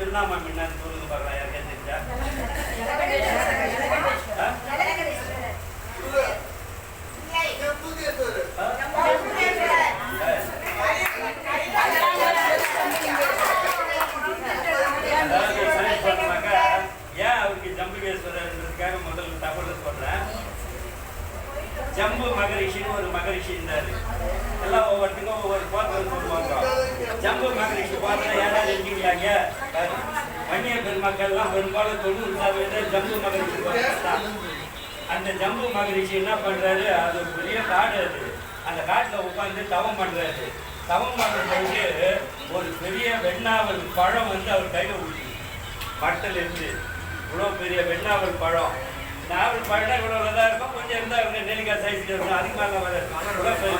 திருநாமம் என்னன்னு சொல்லுங்க பார்க்கலாம் யாருக்கே தெரிஞ்சா. ஏன் அவருக்கு ஜம்புகேஸ்வரர்ன்றதுக்காக முதல்ல தகவல் சொல்றேன். ஜம்பு மகரிஷின்னு ஒரு மகரிஷி இருந்தாரு. எல்லாம் ஒவ்வொருத்தருக்கும் ஒவ்வொரு பாத்திரம் சொல்லுவாங்க. ஜம்பு மக்களுக்கு பாத்திரம் ஏன்னா நினைக்கிறீங்க வன்னிய பெருமக்கள்லாம் பெரும்பாலும் தொண்ணூறு சதவீதம் ஜம்பு மகரிஷி தான். அந்த ஜம்பு மகரிஷி என்ன பண்றாரு? அது பெரிய காடு அது. அந்த காட்டுல உட்காந்து தவம் பண்றாரு. தவம் பண்றதுக்கு ஒரு பெரிய வெண்ணாவல் பழம் வந்து அவர் கையில ஊட்டி மரத்துல இருந்து. இவ்வளோ பெரிய வெண்ணாவல் பழம். நாவல் பழம் இவ்வளோ தான் இருக்கும். கொஞ்சம் இருந்தால் இவங்க நெல்லிக்காய் சைஸ்ல இருக்கும் அதிகமாக வர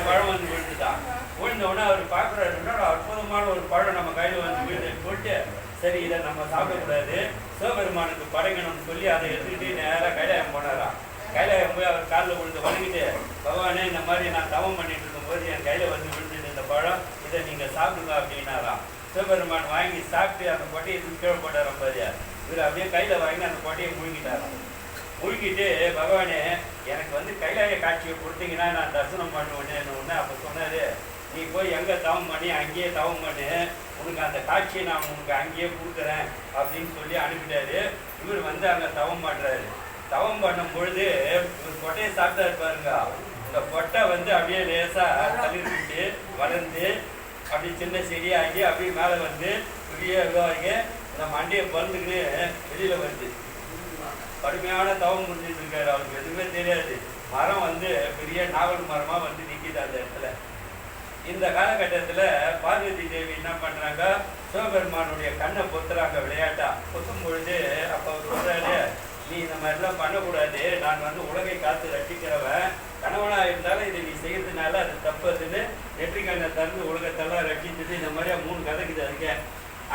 பழம் வந்து விழுந்துட்டான் விழுந்த அவர் பார்க்குறாரு என்னடா அற்புதமான ஒரு பழம் நம்ம கையில் வந்து விழுது. போட்டு சரி இதை நம்ம சாப்பிடக்கூடாது. சிவபெருமானுக்கு படைக்கணும்னு சொல்லி அதை எடுத்துக்கிட்டு நேராக கைலாயம் போனாராம் கைலாயம் போய் அவர் காலில் விழுந்து வணங்கிட்டு பகவானே இந்த மாதிரி நான் தவம் பண்ணிட்டு இருக்கும்போது என் கையில் வந்து விழுந்தது இந்த பழம். இதை நீங்கள் சாப்பிடுங்க அப்படின்னாராம். சிவபெருமான் வாங்கி சாப்பிட்டு அந்த கொட்டையை தூக்கி கீழே போட்டாராம் பாரு இவர் அப்படியே கையில் வாங்கி அந்த கொட்டையை முழுங்கிட்டாராம் மூழ்கிட்டு பகவானே எனக்கு வந்து கைலாய காட்சியை கொடுத்தீங்கன்னா நான் தரிசனம் பண்ணுவேன்னு ஒன்று அப்போ சொன்னார். நீ போய் எங்கே தவம் பண்ணி அங்கேயே தவம் பண்ணு. உனக்கு அந்த காட்சியை நான் உனக்கு அங்கேயே கொடுக்குறேன் அப்படின்னு சொல்லி அனுப்பிட்டாரு. இவர் வந்து அங்கே தவம் பண்ணுறாரு தவம் பண்ணும் பொழுது இவர் கொட்டையை சாப்பிட்டா பாருங்க. இந்த கொட்டை வந்து அப்படியே லேசாக தளிர்விட்டு வளர்ந்து அப்படி சின்ன செடியாகி அப்படியே மேலே வந்து பெரிய இதுவாகி இந்த மண்டையை பறந்துக்கின்னு வெளியில் வருது. கடுமையான தவம் முடிஞ்சிட்டு இருக்காரு அவருக்கு எதுவுமே தெரியாது. மரம் வந்து பெரிய நாவல் மரமா வந்து நிற்கிது அந்த இடத்துல. இந்த காலகட்டத்துல பார்வதி தேவி என்ன பண்றாங்க? சிவபெருமானுடைய கண்ணை பொத்துறாங்க விளையாட்டா. பொத்தும் பொழுது அப்போ அவர் சொல்கிறாரு நீ இந்த மாதிரிலாம் பண்ணக்கூடாது. நான் வந்து உலகை காத்து ரட்சிக்கிறவன். கணவனாக இருந்தாலும் இதை நீ செய்யறதுனால அது தப்பு. அதுன்னு கண்ணை திறந்து உலகத்தெல்லாம் ரட்சிச்சுட்டு இந்த மாதிரியா மூணு கதைக்குது அதுக்கே.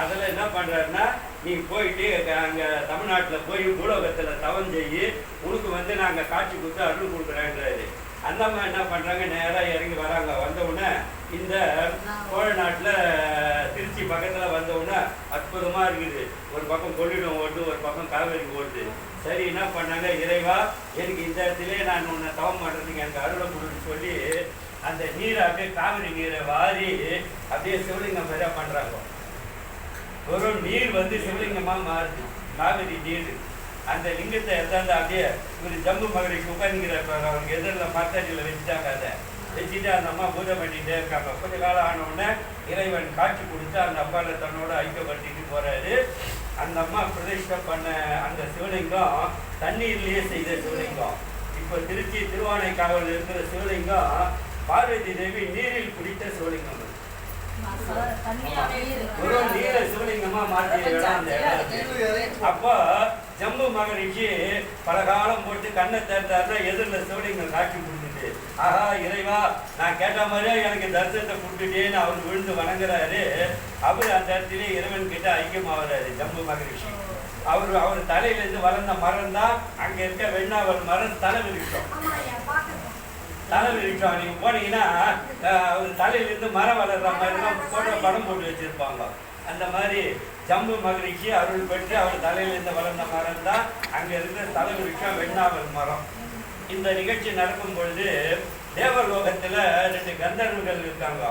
அதில் என்ன பண்ணுறாருன்னா நீ போயிட்டு அங்கே தமிழ்நாட்டில் போய் பூலோகத்தில் தவம் செய்யி உனக்கு வந்து நாங்கள் காட்சி கொடுத்து அருள் கொடுக்குறேன்றாரு. அந்த அம்மா என்ன பண்ணுறாங்க நேராக இறங்கி வராங்க. வந்தவுடனே இந்த சோழ நாட்டில் திருச்சி பக்கத்தில் வந்தவுடனே அற்புதமாக இருக்குது. ஒரு பக்கம் கொள்ளிடம் ஓடுது ஒரு பக்கம் காவேரி ஓடுது. சரி என்ன பண்ணாங்க? இறைவா எனக்கு இந்த இடத்துல நான் உன்னை தவம் பண்ணுறதுக்கு எனக்கு அருளை கொடுன்னு சொல்லி அந்த நீரை அப்படியே காவிரி நீரை வாரி அப்படியே சிவலிங்கம் சரியாக பண்ணுறாங்க ஒரு நீர் வந்து சிவலிங்கமாக மாறுது. காவிரி நீர். அந்த லிங்கத்தை எடுத்தாந்து அப்படியே ஒரு ஜம்பு மகரிக்கு உட்காந்துங்கிற அவங்க எதிரில் மரத்தடியில் வச்சுட்டாங்க அதை. வச்சுட்டு அந்த அம்மா பூஜை பண்ணிகிட்டே இருக்காங்க. கொஞ்ச காலம் ஆனவுடனே இறைவன் காட்சி கொடுத்து அந்த அப்பாவில் தன்னோட ஐக்கியப்படுத்திட்டு போகிறாரு அந்த அம்மா பிரதிஷ்டை பண்ண அந்த சிவலிங்கம் தண்ணீர்லேயே செய்த சிவலிங்கம். இப்போ திருச்சி திருவானைக்காவல் இருக்கிற சிவலிங்கம் பார்வதி தேவி நீரில் குடித்த சிவலிங்கம் அப்போ மகரிஷி பல காலம் போட்டு கண்ணை தேர்த்தாருன்னா எதிரில் சிவலிங்கம் காட்சி கொடுத்துட்டு ஆஹா இறைவா நான் கேட்ட மாதிரியே எனக்கு தரிசனத்தை கொடுத்துட்டேன்னு அவர் விழுந்து வணங்குறாரு. அவர் அந்த இடத்துல இறைவன் கிட்ட ஐக்கியமாகறாரு ஜம்பு மகரிஷி. அவர் அவர் தலையிலேருந்து வளர்ந்த மரம் தான் அங்க இருக்க வெண்ணாவல் மரம் தலை விரிக்கும் தலை விரிக்கும் நீங்கள் போனீங்கன்னா அவர் தலையிலேருந்து மரம் வளர்ற மாதிரிலாம் போட்டோ படம் போட்டு வச்சுருப்பாங்க. அந்த மாதிரி ஜம்பு மகிழ்ச்சி அருள் பெற்று அவர் தலையிலேருந்து வளர்ந்த மரம் தான் அங்கே இருக்கிற தலை வெண்ணாவல் மரம். இந்த நிகழ்ச்சி நடக்கும் பொழுது தேவலோகத்தில் ரெண்டு கந்தர்வர்கள் இருக்காங்க.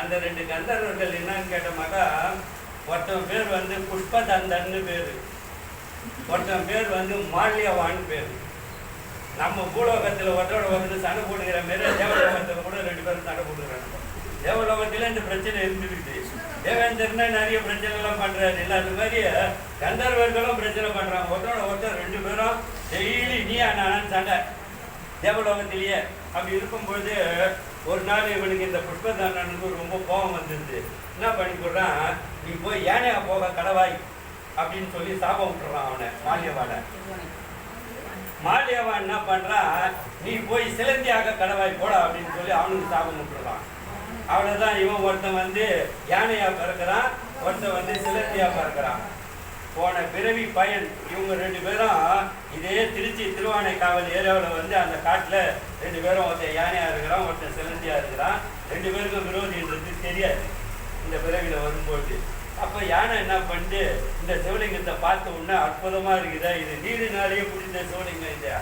அந்த ரெண்டு கந்தர்வர்கள் என்னன்னு கேட்டோம்னாக்கா ஒருத்தன் பேர் வந்து புஷ்பதந்தன்னு பேர். ஒருத்தன் பேர் வந்து மால்யவான்னு பேர். நம்ம பூலோகத்தில் ஒருத்தரோட ஒருத்தர் சண்டை போடுகிற மாரி தேவலோகத்தில் கூட ரெண்டு பேரும் சண்டை போட்டுக்கிறாங்க. தேவலோகத்தில் இந்த பிரச்சனை இருந்துக்கிட்டு தேவேந்திரனே நிறைய பிரச்சனை எல்லாம் இல்லை அது மாதிரி கந்தர்வர்களும் பிரச்சனை பண்றாங்க. ஒருத்தரோட ஒருத்தர் ரெண்டு பேரும் டெய்லி நீ நான் சண்டை. தேவலோகத்திலேயே. அப்படி இருக்கும்பொழுது ஒரு நாள் இவனுக்கு இந்த புஷ்பதானனுக்கு ரொம்ப கோபம் வந்துருது என்ன பண்ணி போடுறான் நீ போய் ஏனையா போக கடவாய் அப்படின்னு சொல்லி சாபம் விட்டுறான் அவனை மாலியவாட மாலியவன் என்ன பண்றான் நீ போய் சிலந்தியாக கடவாய் போடா அப்படின்னு சொல்லி அவனுக்கு சாபம் விட்டுறான் அவ்வளவுதான் இவன் ஒருத்தன் வந்து யானையா பிறக்கிறான் ஒருத்தன் வந்து சிலந்தியா பிறக்கிறான். போன பிறவி பயன் இவங்க ரெண்டு பேரும் இதே திருச்சி திருவானைக்காவல் ஏரியாவில் வந்து அந்த காட்டில் ரெண்டு பேரும் ஒருத்தன் யானையாக இருக்கிறான் ஒருத்தன் சிலந்தியாக இருக்கிறான். ரெண்டு பேருக்கும் விரோதின்றது தெரியாது. இந்த பிறவியில் வரும்போது. அப்ப யானை என்ன பண்ணிட்டு இந்த சிவலிங்கத்தை பார்த்த உடனே அற்புதமா இருக்குதா இது நீரினாலேயே புரிந்த சிவலிங்கம் இது.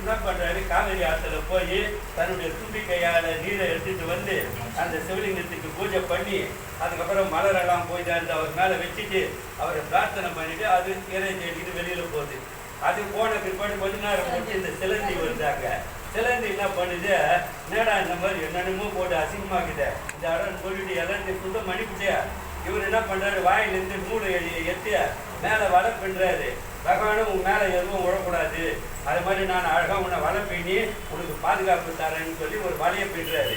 என்ன பண்றாரு? காவிரி ஆற்றுல போய் தன்னுடைய தும்பி கையால் நீரை எடுத்துட்டு வந்து அந்த சிவலிங்கத்துக்கு பூஜை பண்ணி அதுக்கப்புறம் மலரெல்லாம் போய் அந்த அவர் மேல வச்சுட்டு அவரை பிரார்த்தனை பண்ணிட்டு அது இறை தேடிக்கிட்டு வெளியில போகுது. அது போன பிற்பாடு கொஞ்ச நேரம் போட்டு இந்த சிலந்தி வருதாங்க. சிலந்தி என்ன பண்ணுது? நேடா இந்த மாதிரி என்னென்னமோ போட்டு அசிங்கமாக்குது. இந்த இடம் சொல்லிட்டு எல்லாத்தையும் சுத்தம் பண்ணிவிட்டியா இவர் என்ன பண்ணுறாரு வாயிலிருந்து மூளை எத்தி மேலே வலை பின்னுறாரு பகவானும் உன் மேலே எதுவும் விடக்கூடாது அது மாதிரி நான் அழகாக உன்னை வலை பின்னி உனக்கு பாதுகாப்பு தரேன்னு சொல்லி ஒரு வலையை பின்றாரு.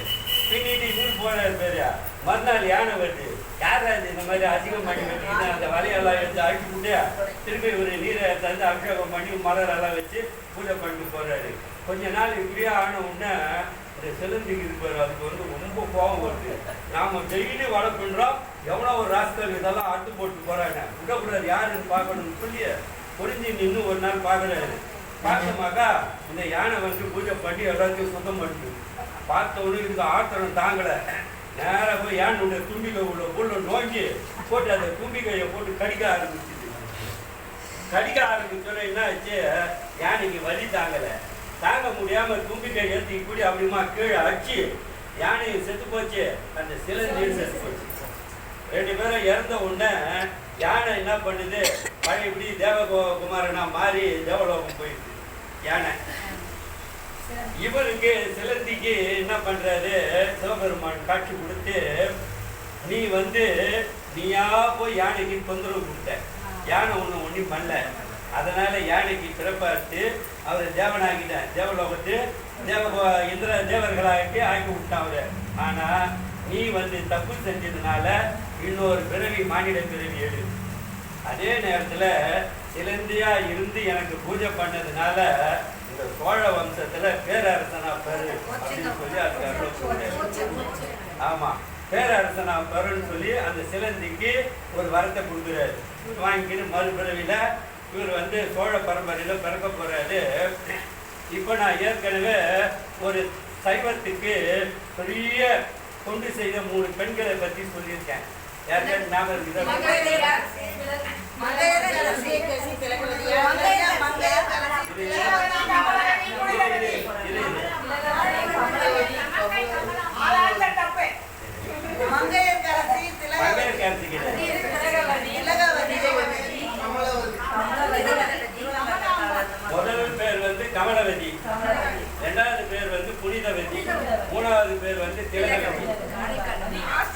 பின்னிட்டு இவர் போனார் பேரு மறுநாள் யானை வருது. யார் அது இந்த மாதிரி அதிகம் பண்ணி வச்சுக்கிட்டு அந்த வலையெல்லாம் எடுத்து அழிச்சு விட்டு திரும்பி ஒரு நீரை தந்து அபிஷேகம் பண்ணி மலரெல்லாம் வச்சு பூஜை பண்ணிட்டு போகிறாரு கொஞ்ச நாள் இப்படியே ஆன உடனே இந்த செலுந்திக்கு இருப்பார் அதுக்கு வந்து ரொம்ப கோபம் வருது. நாம் டெய்லி வளர்ப்புன்றோம் எவ்வளோ ஒரு ராஸ்கல் இதெல்லாம் அட்டு போட்டு போகிறாங்க விடக்கூடாது யாருன்னு பார்க்கணும்னு சொல்லி புரிஞ்சு நின்று ஒரு நாள் பார்க்குறாரு. பார்த்தோமாக்கா இந்த யானை வந்து பூஜை பண்ணி எல்லாத்தையும் சுத்தம் பண்ணிட்டு பார்த்த உடனே இதுக்கு ஆத்திரம் தாங்கலை. நேராக போய் யானுடைய தும்பிக்கை உள்ள உள்ள நோக்கி போட்டு அந்த தும்பிக்கையை போட்டு கடிக்க ஆரம்பிச்சுது. கடிக்க ஆரம்பிச்சோட என்ன ஆச்சு யானைக்கு வலி தாங்கலை. தாங்க முடியாமல் தும்பிக்கை ஏற்றி இப்படி அப்படிமா கீழே அடிச்சு யானையும் செத்து போச்சு. அந்த சிலந்தையும் செத்து போச்சு. ரெண்டு பேரும் இறந்த உடனே யானை என்ன பண்ணுது? பழைய இப்படி தேவகுமாரனா மாறி தேவலோகம் போயிடுது. யானை. இவருக்கு சிலந்திக்கு என்ன பண்றாரு? சிவபெருமான் காட்சி கொடுத்து நீ வந்து நீயா போய் யானைக்கு தொந்தரவு கொடுத்த. யானை ஒன்று ஒன்றும் பண்ணல. அதனால யானைக்கு பிறப்பாட்டு அவரை தேவனாகிட்டார் தேவலோகத்து தேவ இந்திர தேவர்களாகிட்டு ஆக்கி விட்டான் அவரை. ஆனா நீ வந்து தப்பு செஞ்சதுனால இன்னொரு பிறவி மானிட பிறவி எடு. அதே நேரத்தில் சிலந்தியா இருந்து எனக்கு பூஜை பண்ணதுனால இந்த சோழ வம்சத்துல பேரரசனா பெரு அப்படின்னு சொல்லி அதுக்கு ஆமா பேரரசனா பெருன்னு சொல்லி அந்த சிலந்திக்கு ஒரு வரத்தை கொடுக்குறாரு. வாங்கிக்கின்னு மறுபிறவியில இவர் வந்து சோழ பரம்பரையில பிறக்க போறாரு. இப்போ நான் ஏற்கனவே ஒரு சைவத்துக்கு பெரிய கொண்டு செய்த மூணு பெண்களை பத்தி சொல்லியிருக்கேன். ಯಾರು ನಾಮ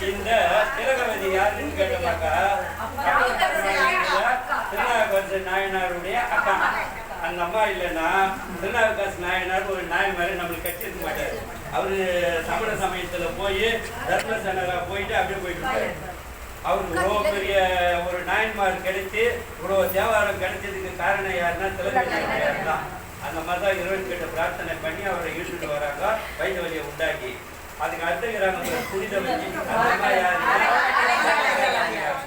இந்த திலகவதி யாருன்னு கேட்டோம்னாக்கா திருநாவுக்கரசு நாயனாருடைய அக்கா அந்த அம்மா இல்லைன்னா திருநாவுக்கரசு நாயனார் ஒரு நாய் மாதிரி நம்மளுக்கு கட்டிருக்க மாட்டார். அவரு சமண சமயத்துல போய் தர்மசனரா போயிட்டு அப்படியே போயிட்டு இருப்பாரு அவருக்கு இவ்வளோ பெரிய ஒரு நாயன்மார் கிடைச்சு இவ்வளோ தேவாரம் கிடைச்சதுக்கு காரணம் யாருன்னா திலகவதி தான். அந்த மாதிரி தான் இறைவன் கிட்ட பிரார்த்தனை பண்ணி அவரை இழுத்துட்டு வராங்க வயிற்று வலியை உண்டாக்கி. அதுக்கு அந்த யாருன்னா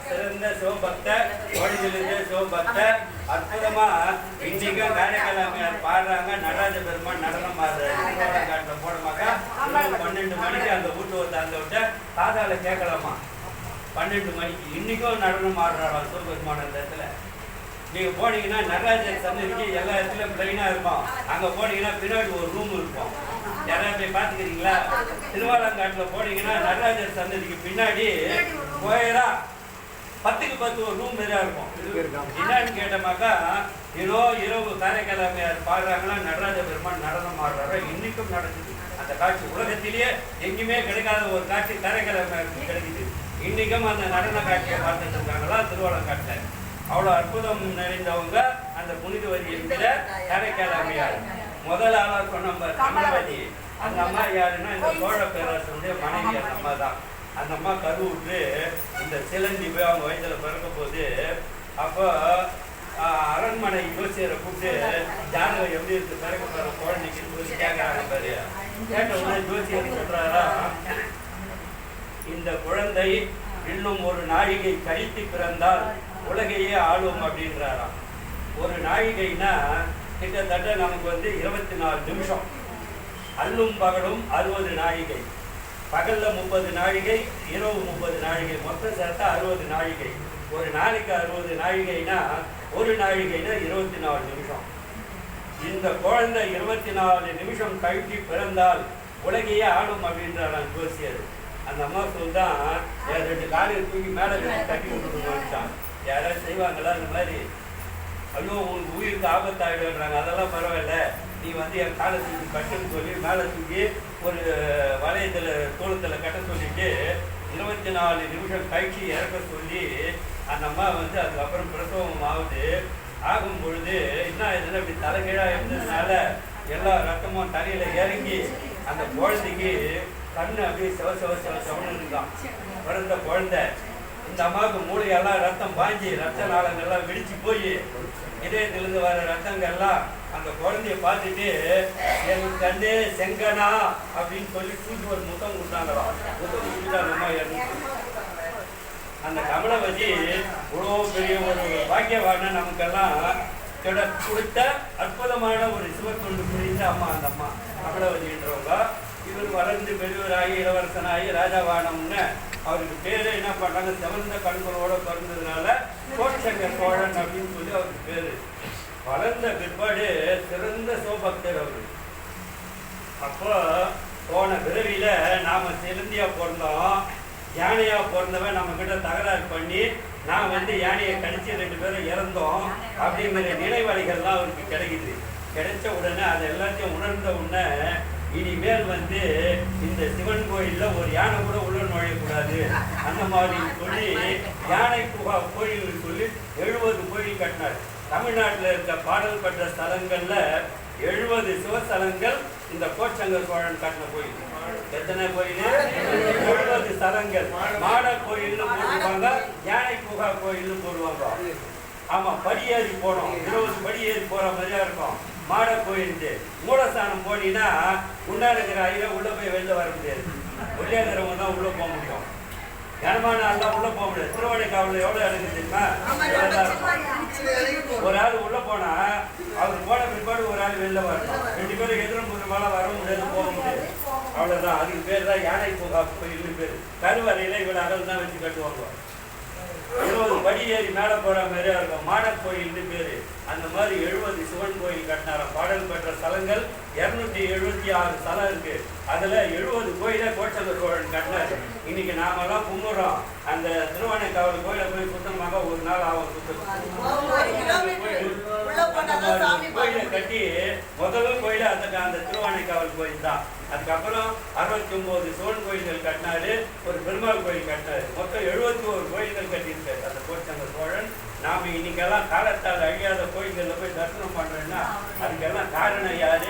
சிறந்த சிவபக்த கோடியிலிருந்து சிவபக்த அற்புதமா இன்னைக்கும் காரைக்காலாமையார் பாடுறாங்க? நடராஜ பெருமான் நடனம் ஆடுறாரு போடமாக்கா? பன்னெண்டு மணிக்கு அந்த வீட்டு வந்து அந்த விட்ட காதால கேட்கலாமா? பன்னெண்டு மணிக்கு. இன்னைக்கும் நடனம் ஆடுறாராம் சிவபெருமான் அந்த இடத்துல? நீங்க போனீங்கன்னா நடராஜர் சன்னதிக்கு எல்லா இடத்துலயும் பிளைனா இருக்கும் அங்க போனீங்கன்னா பின்னாடி ஒரு ரூம் இருக்கும். யாராவது போய் பார்த்துக்கிறீங்களா? திருவாலங்காட்டுல போனீங்கன்னா நடராஜர் சன்னதிக்கு பின்னாடி போயிடா பத்துக்கு பத்து ஒரு ரூம் நிறையா இருக்கும். என்னன்னு கேட்டமாக்கா ஏதோ இரவு காரைக்காலமையார் பாடுறாங்கன்னா நடராஜ பெருமான் நடனம் ஆடுறாரோ இன்னைக்கும் நடக்குது. அந்த காட்சி உலகத்திலேயே எங்கேயுமே கிடைக்காத ஒரு காட்சி காரைக்காலாமையாருக்கு கிடைக்குது. இன்னைக்கும் அந்த நடன காட்சியை பார்த்துட்டு இருக்காங்களா திருவாலங்காட்டில். அவ்வளோ அற்புதம் நிறைந்தவங்க அந்த புனிதவதி என்கிற காரைக்காலாமையார் முதல் ஆளா சொன்ன கமலவதி. அந்த அம்மா யாருன்னா இந்த சோழ பேரரசனுடைய மனைவி அந்த அம்மா தான் அந்த அம்மா கருவுட்டு இந்த சிலந்தி போய் அவங்க வயசுல பிறக்க போது அப்போ அரண்மனை ஜோசியரை கூப்பிட்டு ஜாதகம் எப்படி இருக்கு? பிறக்க போற குழந்தைக்கு சொல்லி கேட்கறாங்க பாரு. கேட்ட உடனே ஜோசியர் சொல்றாரா இந்த குழந்தை இன்னும் ஒரு நாழிகை கழித்து பிறந்தால் உலகையே ஆளும் அப்படின்றாராம். ஒரு நாழிகைனா கிட்டத்தட்ட நமக்கு வந்து இருபத்தி நாலு நிமிஷம். அல்லும் பகலும் அறுபது நாழிகை. பகல்ல முப்பது நாழிகை இரவு முப்பது நாழிகை. மொத்தம் சேர்த்தா அறுபது நாழிகை. ஒரு நாளைக்கு அறுபது நாழிகைனா ஒரு நாழிகைனா இருபத்தி நாலு நிமிஷம். இந்த குழந்தை இருபத்தி நாலு நிமிஷம் கழித்து பிறந்தால் உலகையே ஆளும் அப்படின்றான் ஜோசியர். அந்த அம்மா சொல்தான் என் ரெண்டு காலையில் தூக்கி மேலே வச்சு தட்டி யாராவது செய்வாங்களா அந்த மாதிரி? ஐயோ உங்களுக்கு உயிருக்கு ஆபத்தாயிடுன்றாங்க அதெல்லாம் பரவாயில்ல. நீ வந்து என் காலை தூக்கி கட்டுன்னு சொல்லி மேலே தூக்கி ஒரு வளையத்தில் தோளத்தில் கட்ட சொல்லிட்டு இருபத்தி நாலு நிமிஷம் கழிச்சு இறக்க சொல்லி அந்த அம்மா வந்து அதுக்கப்புறம் பிரசவம் ஆகுது. ஆகும் பொழுது என்ன ஆகுதுன்னா இப்படி தலைகீழாக இருந்ததுனால எல்லா ரத்தமும் தலையில இறங்கி அந்த குழந்தைக்கு கண்ணு அப்படியே செவ செவ செவ செவன்னு இருக்கான் பிறந்த குழந்தை. இந்த அம்மாவுக்கு மூளையெல்லாம் ரத்தம் பாஞ்சி ரத்த நாளங்கள்லாம் வெடிச்சு போய் இதயத்திலிருந்து வர ரத்தங்கள்லாம் அந்த குழந்தைய பார்த்துட்டு என் கண்டே செங்கனா அப்படின்னு சொல்லி தூக்கி ஒரு முத்தம் கொடுத்தாங்களா முத்தம் கொடுத்துட்டு அந்த அம்மா இறந்து கமலவதி இவ்வளோ பெரிய ஒரு பாக்கியவான நமக்கெல்லாம் கிட கொடுத்த அற்புதமான ஒரு சிவத்தொண்டு புரிந்த அம்மா அந்த அம்மா கமலவதின்றவங்க. இவர் வளர்ந்து பெரியவராகி இளவரசனாகி ராஜாவானம்னு அவருக்கு பேரு என்ன பண்ணாங்க சிவந்த கண்களோட பிறந்ததுனால கோட்சங்க சோழன் அப்படின்னு சொல்லி அவர் வளர்ந்த பிற்பாடு சிறந்த சிவபக்தர் அவர். அப்போ போன பிறவியில நாம சிலந்தியா பிறந்தோம் யானையாக பிறந்தவன் நம்ம கிட்ட தகராறு பண்ணி நான் வந்து யானையை கடிச்சு ரெண்டு பேரும் இறந்தோம் அப்படிங்கிற நினைவலைகள்லாம் அவருக்கு கிடைக்குது. கிடைச்ச உடனே அது எல்லாத்தையும் உணர்ந்த உடனே இனிமேல் வந்து இந்த சிவன் கோயில்ல ஒரு யானை கூட உள்ள நுழையக்கூடாது. அந்த மாதிரி சொல்லி யானை புகா கோயில் சொல்லி எழுபது கோயில் கட்டினார். தமிழ்நாட்டில் இருக்க பாடல் பெற்ற ஸ்தலங்கள்ல எழுபது சிவஸ்தலங்கள் இந்த கோச்சங்கர் சோழன் கட்டின கோயில். எத்தனை கோயில்? எழுபது ஸ்தலங்கள் மாட கோயில்னு போடுவாங்க யானை புகா கோயில்னு போடுவாங்க. ஆமா படியேறி போனோம். இருபது படியேறி போற மாதிரியா இருக்கும். மாட கோயிலுக்கு மூலஸ்தானம் போனீங்கன்னா உண்டா இருக்கிற ஐயா உள்ள போய் வெளில வர முடியாது. உள்ளே இருக்கிறவங்க தான் உள்ள போக முடியும். கனமான ஆள்லாம் உள்ள போக முடியாது. திருவண்ணைக்காவலில் எவ்வளோ இடங்கு தெரியுமா. ஒரு ஆள் உள்ள போனா அவர் போன பிற்பாடு ஒரு ஆள் வெளில வரணும். ரெண்டு பேரும் எதிரும் புறமால வர முடியாது போக முடியாது. அவ்வளவுதான். அதுக்கு பேர் தான் யானை பூங்கா கோயில்னு பேர். கருவறையில இவ்வளவு அகல் தான் வச்சு கட்டுவாங்க. இருபது படி ஏறி மேல போற மாதிரியா இருக்கும். மாடக் கோயில்னு பேரு. அந்த மாதிரி எழுபது சிவன் கோயில் கட்டினாராம் பாடல் பெற்ற ஸ்தலங்கள் இருநூத்தி எழுபத்தி ஆறு ஸ்தலம் இருக்கு. அதுல எழுபது கோயில கோட்டங்க சோழன் கட்டினாரு. இன்னைக்கு நாமெல்லாம் கும்பிடுறோம். அந்த திருவானைக்காவல் கோயில போய் சுத்தமாக ஒரு நாள் ஆகும் சுத்தம் கோயிலை கட்டி முதல் கோயில அந்த அந்த திருவானைக்காவல் கோயில் தான். அதுக்கப்புறம் அறுபத்தி ஒன்பது சிவன் கோயில்கள் கட்டினாரு. ஒரு பெருமாள் கோயில் கட்டினாரு. மொத்தம் எழுபத்தி ஒரு கோயில்கள் கட்டியிருக்காரு அந்த கோச்சங்க சோழன் நாம இன்னைக்கெல்லாம் காலத்தால் அழியாத கோயில்கள்ல போய் தரிசனம் பண்றோம்னா அதுக்கெல்லாம் காரணம் யாரு?